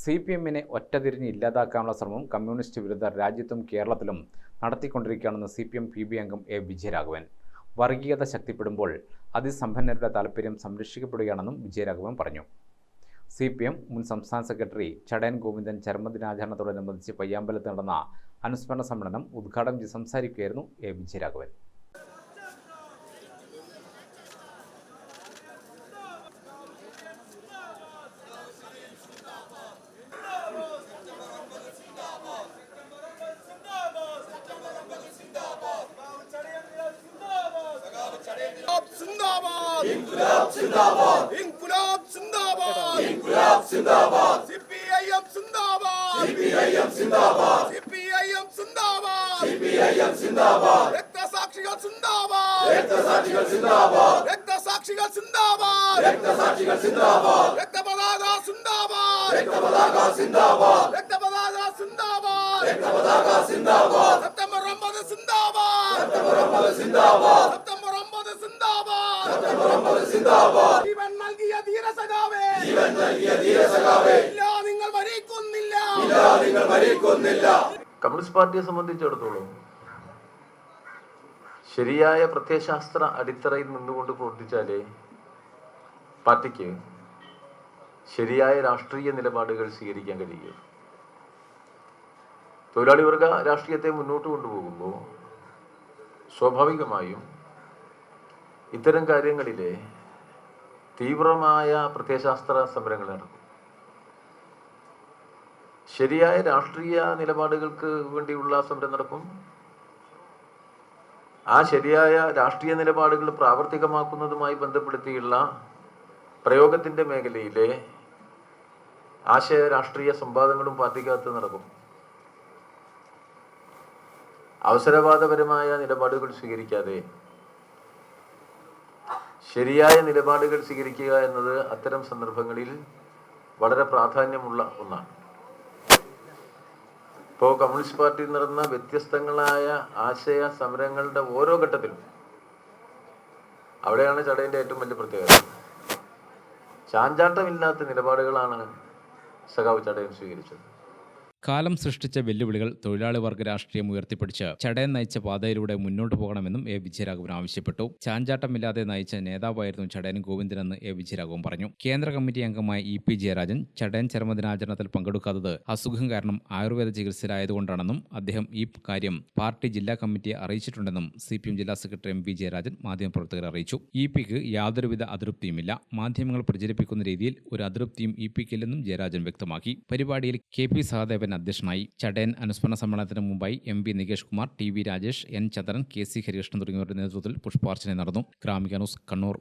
C P എമ്മിനെ ഒറ്റതിരിഞ്ഞ് ഇല്ലാതാക്കാനുള്ള ശ്രമം കമ്മ്യൂണിസ്റ്റ് വിരുദ്ധ രാജ്യത്തും കേരളത്തിലും നടത്തിക്കൊണ്ടിരിക്കുകയാണെന്ന് C P M P B അംഗം എ വിജയരാഘവൻ. വർഗീയത ശക്തിപ്പെടുമ്പോൾ അതിസമ്പന്നരുടെ താൽപ്പര്യം സംരക്ഷിക്കപ്പെടുകയാണെന്നും വിജയരാഘവൻ പറഞ്ഞു. സി പി എം മുൻ സംസ്ഥാന സെക്രട്ടറി ചടയൻ ഗോവിന്ദൻ ചരമദിനാചരണത്തോടനുബന്ധിച്ച് പയ്യാമ്പലത്ത് നടന്ന അനുസ്മരണ സമ്മേളനം ഉദ്ഘാടനം ചെയ്ത് സംസാരിക്കുകയായിരുന്നു എ വിജയരാഘവൻ. ഇൻകുലാബ് സിന്ദാബാദ്. ഇൻകുലാബ് സിന്ദാബാദ്. ഇൻകുലാബ് സിന്ദാബാദ്. ഇൻകുലാബ് സിന്ദാബാദ്. സിപിഐഎം സിന്ദാബാദ്. സിപിഐഎം സിന്ദാബാദ്. സിപിഐഎം സിന്ദാബാദ്. സിപിഐഎം സിന്ദാബാദ്. രക്തസാക്ഷികൾ സിന്ദാബാദ്. രക്തസാക്ഷികൾ സിന്ദാബാദ്. രക്തസാക്ഷികൾ സിന്ദാബാദ്. രക്തസാക്ഷികൾ സിന്ദാബാദ്. രക്തപതാക സിന്ദാബാദ്. രക്തപതാക സിന്ദാബാദ്. രക്തപതാക സിന്ദാബാദ്. രക്തപതാക സിന്ദാബാദ്. സെപ്റ്റംബർ 9 സിന്ദാബാദ്. സെപ്റ്റംബർ 9 സിന്ദാബാദ് സെപ്റ്റംബർ 9 സിന്ദാബാദ് സെപ്റ്റംബർ 9 സിന്ദാബാദ് ജീവൻ നൽകിയ ധീരസഖാവേ. ജീവൻ നൽകിയ ധീരസഖാവേ. ഇല്ല നിങ്ങൾ മരിക്കുന്നില്ല. ഇല്ല നിങ്ങൾ മരിക്കുന്നില്ല. കമ്മ്യൂണിസ്റ്റ് പാർട്ടിയെ സംബന്ധിച്ചിടത്തോളം ശരിയായ പ്രത്യയശാസ്ത്ര അടിത്തറയിൽ നിന്നുകൊണ്ട് പ്രവർത്തിച്ചാലേ പാർട്ടിക്ക് ശരിയായ രാഷ്ട്രീയ നിലപാടുകൾ സ്വീകരിക്കാൻ കഴിയൂ. തൊഴിലാളി വർഗ രാഷ്ട്രീയത്തെ മുന്നോട്ട് കൊണ്ടുപോകുമ്പോൾ സ്വാഭാവികമായും ഇത്തരം കാര്യങ്ങളിൽ തീവ്രമായ പ്രത്യയശാസ്ത്ര സമരങ്ങൾ നടക്കും ശരിയായ രാഷ്ട്രീയ നിലപാടുകൾക്ക് വേണ്ടിയുള്ള സമരം നടക്കും. ആ ശരിയായ രാഷ്ട്രീയ നിലപാടുകൾ പ്രാവർത്തികമാക്കുന്നതുമായി ബന്ധപ്പെടുത്തിയുള്ള പ്രയോഗത്തിന്റെ മേഖലയിലെ ആശയ രാഷ്ട്രീയ സംവാദങ്ങളും പാർട്ടിക്കകത്ത് നടക്കും. അവസരവാദപരമായ നിലപാടുകൾ സ്വീകരിക്കാതെ ശരിയായ നിലപാടുകൾ സ്വീകരിക്കുക എന്നത് അത്തരം സന്ദർഭങ്ങളിൽ വളരെ പ്രാധാന്യമുള്ള ഒന്നാണ്. ഇപ്പോൾ കമ്മ്യൂണിസ്റ്റ് പാർട്ടിയിൽ നടന്ന വ്യത്യസ്തങ്ങളായ ആശയ സമരങ്ങളുടെ ഓരോ ഘട്ടത്തിലും അവിടെയാണ് ചടയിന്റെ ഏറ്റവും വലിയ പ്രത്യേകത. ചാഞ്ചാട്ടമില്ലാത്ത നിലപാടുകളാണ് സഖാവ് ചടയൻ സ്വീകരിച്ചത്. കാലം സൃഷ്ടിച്ച വെല്ലുവിളികൾ തൊഴിലാളി വർഗ രാഷ്ട്രീയം ഉയർത്തിപ്പിടിച്ച് ചടയൻ നയിച്ച പാതയിലൂടെ മുന്നോട്ട് പോകണമെന്നും എ വിജയരാഘവൻ ആവശ്യപ്പെട്ടു. ചാഞ്ചാട്ടമില്ലാതെ നയിച്ച നേതാവായിരുന്നു ചടയൻ ഗോവിന്ദനെന്ന് എ വിജയരാഘവൻ പറഞ്ഞു. കേന്ദ്ര കമ്മിറ്റി അംഗമായ ഇ പി ജയരാജൻ ചടയൻ ചരമദിനാചരണത്തിൽ പങ്കെടുക്കാത്തത് അസുഖം കാരണം ആയുർവേദ ചികിത്സയിലായതുകൊണ്ടാണെന്നും അദ്ദേഹം ഈ കാര്യം പാർട്ടി ജില്ലാ കമ്മിറ്റിയെ അറിയിച്ചിട്ടുണ്ടെന്നും സി ജില്ലാ സെക്രട്ടറി എം വി ജയരാജൻ മാധ്യമപ്രവർത്തകരെ അറിയിച്ചു. ഇ പിക്ക് യാതൊരുവിധ അതൃപ്തിയുമില്ല. മാധ്യമങ്ങൾ പ്രചരിപ്പിക്കുന്ന രീതിയിൽ ഒരു അതൃപ്തിയും ഇ പിക്കില്ലെന്നും ജയരാജൻ വ്യക്തമാക്കി. പരിപാടിയിൽ കെ പി സഹദേവൻ അധ്യക്ഷനായി ചടയൻ അനുസ്മരണ സമ്മേളനത്തിന് മുമ്പായി M P Nikesh Kumar T V Rajesh N Chandran K C Harikrishnan തുടങ്ങിയവരുടെ നേതൃത്വത്തിൽ പുഷ്പാർച്ചന നടന്നു. ഗ്രാമിക ന്യൂസ് കണ്ണൂർ.